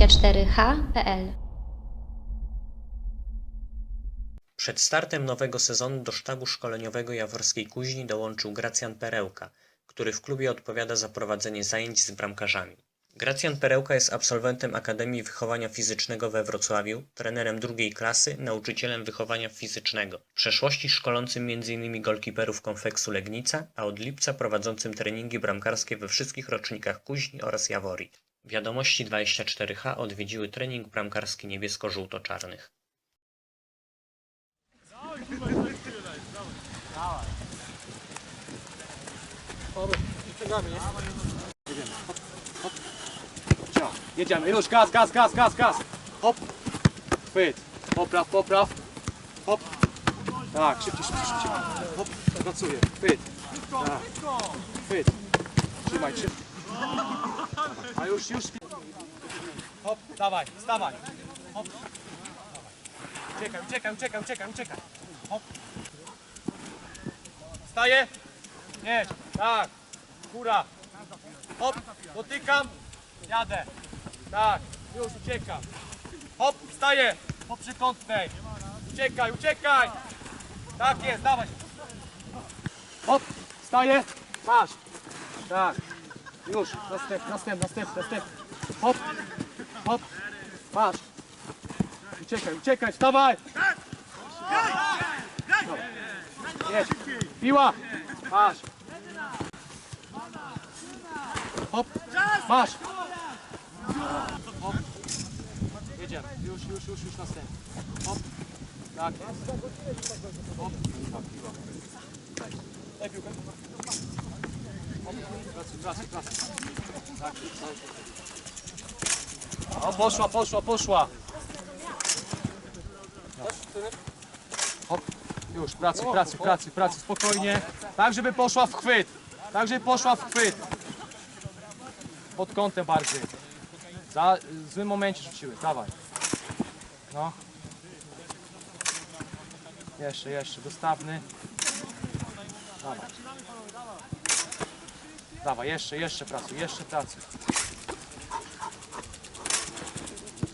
radio24h.pl Przed startem nowego sezonu do sztabu szkoleniowego Jaworskiej Kuźni dołączył Gracjan Perełka, który w klubie odpowiada za prowadzenie zajęć z bramkarzami. Gracjan Perełka jest absolwentem Akademii Wychowania Fizycznego we Wrocławiu, trenerem drugiej klasy, nauczycielem wychowania fizycznego. W przeszłości szkolącym m.in. golkiperów Konfeksu Legnica, a od lipca prowadzącym treningi bramkarskie we wszystkich rocznikach Kuźni oraz Jaworii. Wiadomości 24H odwiedziły trening bramkarski niebiesko-żółto-czarnych. Jedziemy, już gaz, gaz, gaz, gaz, gaz. Hop. Chwyt. Popraw, popraw. Hop. Tak, szybciej, szybciej, szybciej. Hop, pracuję. Chwyt. Tak. Chwyt. Trzymaj, trzymaj. A już, już. Hop, dawaj, stawaj. Hop. Uciekaj, uciekaj, uciekaj, uciekaj, uciekaj. Hop. Staję. Jedź. Tak. Góra. Hop, dotykam. Jadę. Tak, już uciekam. Hop, wstaję. Po przykątnej. Uciekaj, uciekaj. Tak jest, dawaj. Hop, wstaję. Masz. Tak. Już, następ, następ, następ, następ. Hop, hop, masz. Uciekaj, uciekaj, wstawaj. Dobra. Jedź. Piła. Masz. Hop, masz. Hop. Jedziemy. Już, już, już, już następny. Hop. Tak jest. Hop. Piła. Daj piłkę. O, poszła, poszła, poszła. Hop. Już, pracuj, pracuj, pracuj, pracuj, spokojnie. Tak, żeby poszła w chwyt. Tak, żeby poszła w chwyt. Pod kątem bardziej. Za, w złym momencie rzuciły, dawaj. No. Jeszcze, jeszcze, dostawny. Dawaj. Dawaj, jeszcze, jeszcze pracuj, jeszcze pracuj.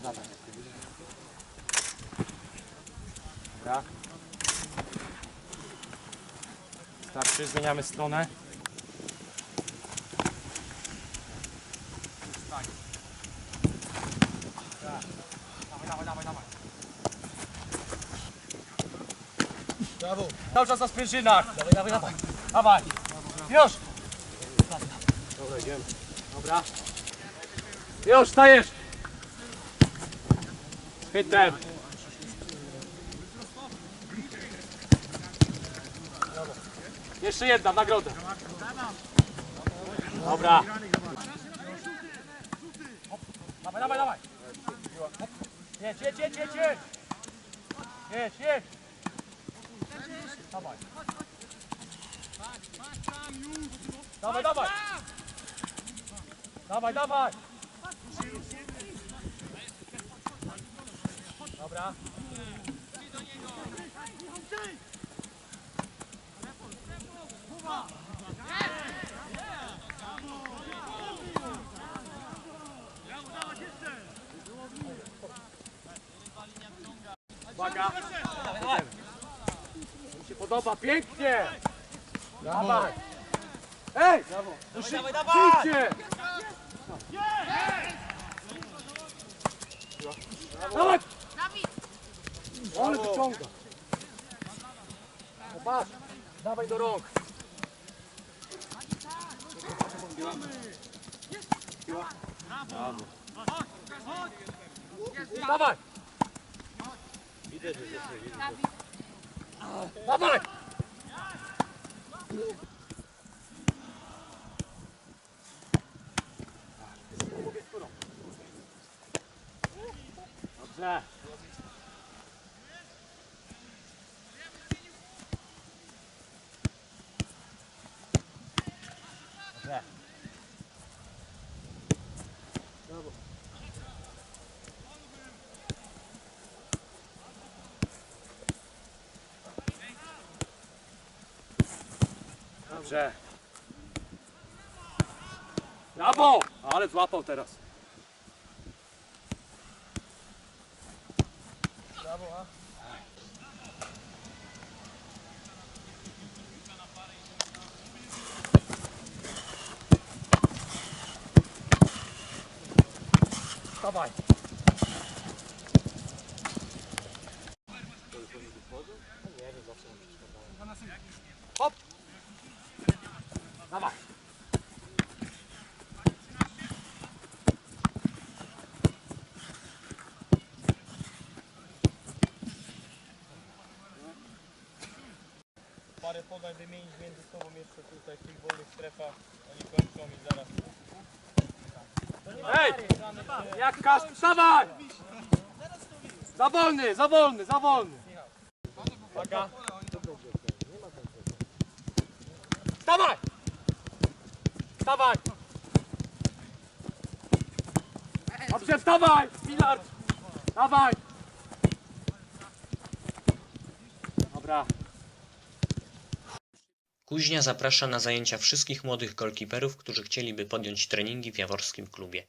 Dawaj. Dobra. Starczy, zmieniamy stronę. Dawaj, dawaj, dawaj, dawaj. Brawo. Cały czas na sprężynach. Dawaj, dawaj, dawaj. Dawaj. Już. Dobra, idziemy. Dobra. Już, stajesz. Hitem. Jeszcze jedna w nagrodę. Dobra. Dawaj, dawaj, dawaj. Jedź, jedź, jedź, jedź, jedź. Jedź, jedź. Dawaj. Dawaj, dawaj. Dawaj, dawaj. Dobra. Uwaga. Mi się podoba, pięknie. Dawaj. Ej! Dawaj, dawaj, Przyjdźcie! Dawaj! Ale wyciąga. O, patrz. Dawaj do rąk. Brawo. Dawaj! Dawaj! Dobrze. Bravo. Dobře. Bravo! Ale zlapal teraz. Bravo, ha? Dawaj. Hop. Dawaj. parę podań wymienić między sobą jeszcze tutaj w tych wolnych strefach. Oni kończą i zaraz. Ej! Jak kasz... Dawaj! Za wolny, za wolny, za wolny. Dawaj! Dawaj! Dobrze, wstawaj! Pilard! Dawaj! Dobra. Kuźnia zaprasza na zajęcia wszystkich młodych golkiperów, którzy chcieliby podjąć treningi w jaworskim klubie.